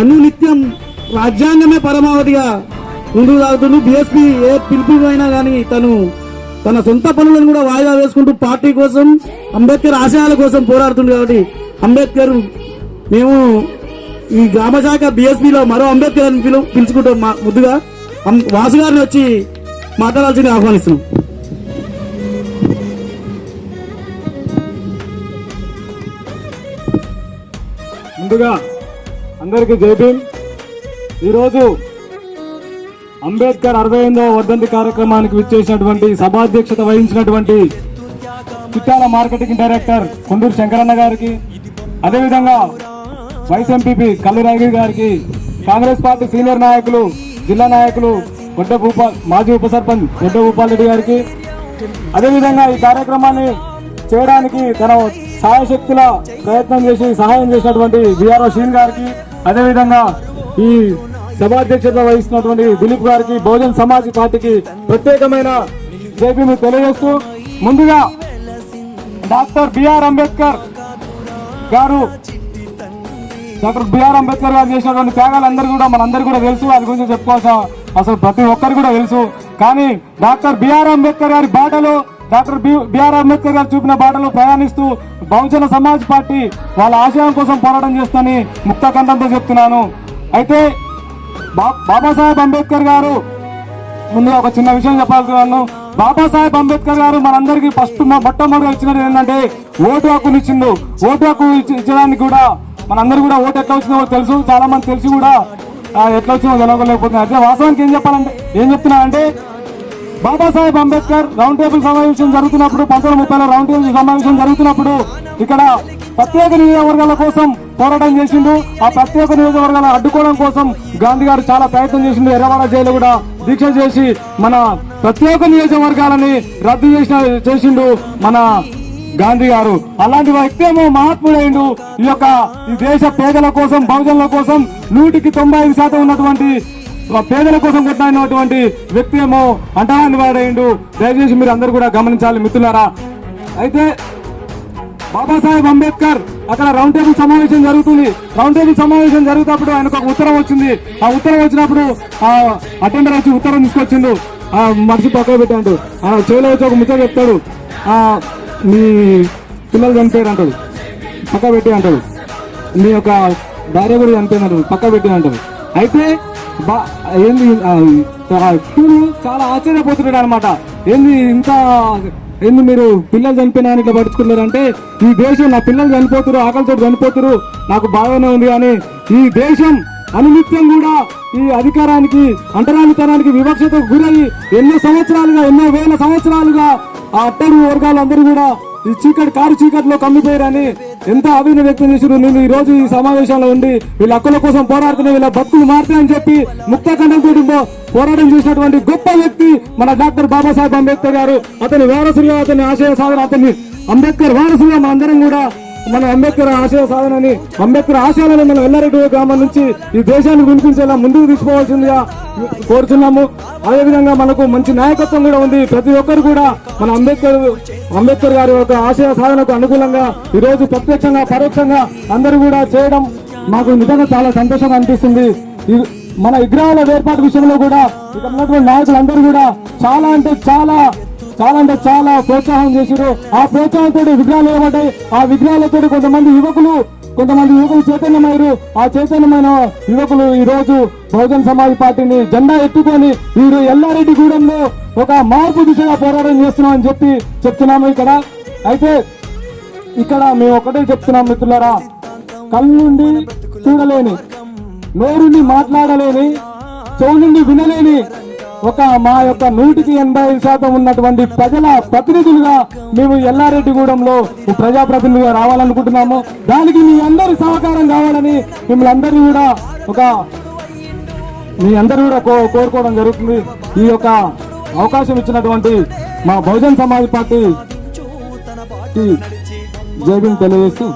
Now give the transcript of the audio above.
అనునిత్యం రాజ్యాంగమే పరమావధిగా ముందుకు సాగుతుండు బీఎస్పీ ఏ పిలుపు అయినా కానీ తను తన సొంత పనులను కూడా వాయిదా వేసుకుంటూ పార్టీ కోసం అంబేద్కర్ ఆశయాల కోసం పోరాడుతుంది కాబట్టి అంబేద్కర్ మేము ఈ గ్రామ శాఖ బీఎస్పీలో మరో అంబేద్కర్ అని పిలు పిలుచుకుంటాం మా ముద్దుగా. వాసు గారిని వచ్చి మాట్లాడాల్సింది ఆహ్వానిస్తున్నాం. ముందుగా అందరికీ జైబీన్ ఈరోజు అంబేద్కర్ అరవై ఎనిమిదవ వర్ధంతి కార్యక్రమానికి విచ్చేసినటువంటి సభాధ్యక్షత వహించినటువంటి చిట్టాల మార్కెటింగ్ డైరెక్టర్ కొండూరు శంకరన్న గారికి అదేవిధంగా వైస్ ఎంపీపీ కల్లురాగి గారికి కాంగ్రెస్ పార్టీ సీనియర్ నాయకులు జిల్లా నాయకులు గొడ్డ భూపాల్ మాజీ ఉప సర్పంచ్ గొడ్డ భూపాల్ రెడ్డి గారికి అదేవిధంగా ఈ కార్యక్రమాన్ని చేయడానికి తన సాయశక్తుల ప్రయత్నం చేసి సహాయం చేసినటువంటి బీఆర్ఓ షీన్ గారికి అదేవిధంగా ఈ సభాధ్యక్షత వహిస్తున్నటువంటి దిలీప్ గారికి బహుజన్ సమాజ్ పార్టీకి ప్రత్యేకమైన జేపీని తెలియజేస్తూ ముందుగా డాక్టర్ బిఆర్ అంబేద్కర్ గారు డాక్టర్ బిఆర్ అంబేద్కర్ గారు చేసినటువంటి త్యాగాలందరూ కూడా మనందరూ కూడా తెలుసు. వారి గురించి చెప్పుకోవాల్సిన అసలు ప్రతి ఒక్కరు కూడా తెలుసు. కానీ డాక్టర్ బిఆర్ అంబేద్కర్ గారి బాటలో డాక్టర్ బి- బిఆర్ అంబేద్కర్ గారు చూపిన బాటలో ప్రయాణిస్తూ బహుజన సమాజ్ పార్టీ వాళ్ళ ఆశయం కోసం పోరాటం చేస్తుందని ముక్త కంఠంతో చెప్తున్నాను. అయితే బాబాసాహెబ్ అంబేద్కర్ గారు ముందుగా ఒక చిన్న విషయం చెప్పాలనుకున్నాను బాబాసాహెబ్ అంబేద్కర్ గారు మనందరికీ ఫస్ట్ మొట్టమొదటిగా ఇచ్చినది ఏంటంటే ఓటు హక్కును ఇచ్చిండు ఓటు హక్కు ఇచ్చి- ఇచ్చడానికి కూడా మనందరూ కూడా ఓటు ఎట్లా వచ్చిందో తెలుసు. చాలా మంది తెలిసి కూడా ఎట్లా వచ్చిందో తెలవలేకపోతున్నారు. అదే వాస్తవానికి ఏం చెప్పాలంటే ఏం చెప్తున్నా అంటే బాబాసాహెబ్ అంబేద్కర్ రౌండ్ టేబుల్ సమావేశం జరుగుతున్నప్పుడు పంతొమ్మిది ముప్పైలో రౌండ్ టేబుల్ సమావేశం జరుగుతున్నప్పుడు ఇక్కడ ప్రత్యేక నియోజకవర్గాల కోసం పోరాటం చేసిండు. ఆ ప్రత్యేక నియోజకవర్గాల అడ్డుకోవడం కోసం గాంధీ గారు చాలా ప్రయత్నం చేసిండు. ఎర్రవాడ జైలు కూడా దీక్ష చేసి మన ప్రత్యేక నియోజకవర్గాలని రద్దు చేసిన చేసిండు మన గాంధీ గారు. అలాంటి వ్యక్తి ఏమో మహాత్ముడైండు. ఈ యొక్క ఈ దేశ పేదల కోసం బహుజనుల కోసం నూటికి తొంభై ఐదు శాతం ఉన్నటువంటి పేదల కోసం కొట్టినటువంటి వ్యక్తి ఏమో అంటరాని వాడైండు. దయచేసి మీరు అందరు కూడా గమనించాలి మిత్రులారా. అయితే బాబాసాహెబ్ అంబేద్కర్ అక్కడ రౌండ్ టేబుల్ సమావేశం జరుగుతుంది. రౌండ్ టేబుల్ సమావేశం జరుగుతున్నప్పుడు ఆయనకు ఒక ఉత్తరం వచ్చింది. ఆ ఉత్తరం వచ్చినప్పుడు ఆ అటెండర్ వచ్చి ఉత్తరం తీసుకొచ్చిండు. ఆ మనిషి పక్కన పెట్టాడు. ఆ చెవిలో వచ్చి ఒక ముచ్చట చెప్తాడు. ఆ మీ పిల్లలు చనిపోయారు అంటాడు పక్క పెట్టి అంటాడు మీ యొక్క భార్య కూడా చనిపోయింది అంటాడు పక్క పెట్టి అంటాడు అయితే బా ఏంది ఆ, చాలా ఆశ్చర్యపోతున్నాడు అనమాట ఏంది ఇంత ఏంది మీరు పిల్లలు చనిపోయినా ఇట్లా పడుచుకున్నారంటే ఈ దేశం నా పిల్లలు చనిపోతురు ఆకలితో చనిపోతురు నాకు బాగానే ఉంది కానీ ఈ దేశం అనునిత్యం కూడా ఈ అధికారానికి అంటరానితనానికి వివక్షతకు గురై ఎన్నో సంవత్సరాలుగా ఎన్నో వేల సంవత్సరాలుగా ఆ అట్టడు వర్గాలందరూ కూడా ఈ చీకటి కారు చీకటిలో కమ్మిపోయారని ఎంత అభిన వ్యక్తం చేసిన నేను ఈ రోజు ఈ సమావేశంలో ఉండి వీళ్ళ హక్కుల కోసం పోరాడుతున్న వీళ్ళ బతుకులు మారుతాయని చెప్పి ముక్త కుటుంబం పోరాటం చేసినటువంటి గొప్ప వ్యక్తి మన డాక్టర్ బాబాసాహెబ్ అంబేద్కర్ గారు. అతని వారసులుగా అతని ఆశయ సాధన అతని అంబేద్కర్ వారసులుగా మనందరం కూడా మన అంబేద్కర్ ఆశయ సాధనని అంబేద్కర్ ఆశయాలను మన ఎల్లారెడ్డి గ్రామం నుంచి ఈ దేశాన్ని వినిపించేలా ముందుకు తీసుకోవాల్సిందిగా కోరుతున్నాము అదేవిధంగా మనకు మంచి నాయకత్వం కూడా ఉంది. ప్రతి ఒక్కరు కూడా మన అంబేద్కర్ అంబేద్కర్ గారి యొక్క ఆశయ సాధనకు అనుకూలంగా ఈరోజు ప్రత్యక్షంగా పరోక్షంగా అందరూ కూడా చేయడం మాకు నిజంగా చాలా సంతోషంగా అనిపిస్తుంది. ఈ- మన విగ్రహాల ఏర్పాటు విషయంలో కూడా ఇక్కడ ఉన్నటువంటి నాయకులందరూ కూడా చాలా అంటే చాలా చాలా అంటే చాలా ప్రోత్సాహం చేశారు ఆ ప్రోత్సాహంతో విగ్రహాలు ఏమంటాయి ఆ విగ్రహాలతో కొంతమంది యువకులు కొంతమంది యువకులు చైతన్యమయ్యారు. ఆ చైతన్యమైన యువకులు ఈ రోజు బహుజన్ సమాజ్ పార్టీని జెండా ఎత్తుకొని వీరు ఎల్లారెడ్డి గూడెంలో ఒక మార్పు దిశగా పోరాటం చేస్తున్నాం అని చెప్పి చెప్తున్నాము ఇక్కడ. అయితే ఇక్కడ మేము ఒకటే చెప్తున్నాం మిత్రులారా. కళ్ళుండి చూడలేని నోరుండి మాట్లాడలేని చెవు నుండి వినలేని ఒక మా యొక్క నూటికి ఎనభై ఐదు శాతం ఉన్నటువంటి ప్రజల ప్రతినిధులుగా మేము ఎల్లారెడ్డిగూడెంలో ప్రజాప్రతినిధులుగా రావాలనుకుంటున్నాము. దానికి మీ అందరి సహకారం కావాలని మిమ్మల్ని అందరినీ కూడా ఒక మీ అందరూ కూడా కో- కోరుకోవడం జరుగుతుంది. ఈ యొక్క అవకాశం ఇచ్చినటువంటి మా బహుజన్ సమాజ్ పార్టీ జైబీని తెలియజేస్తూ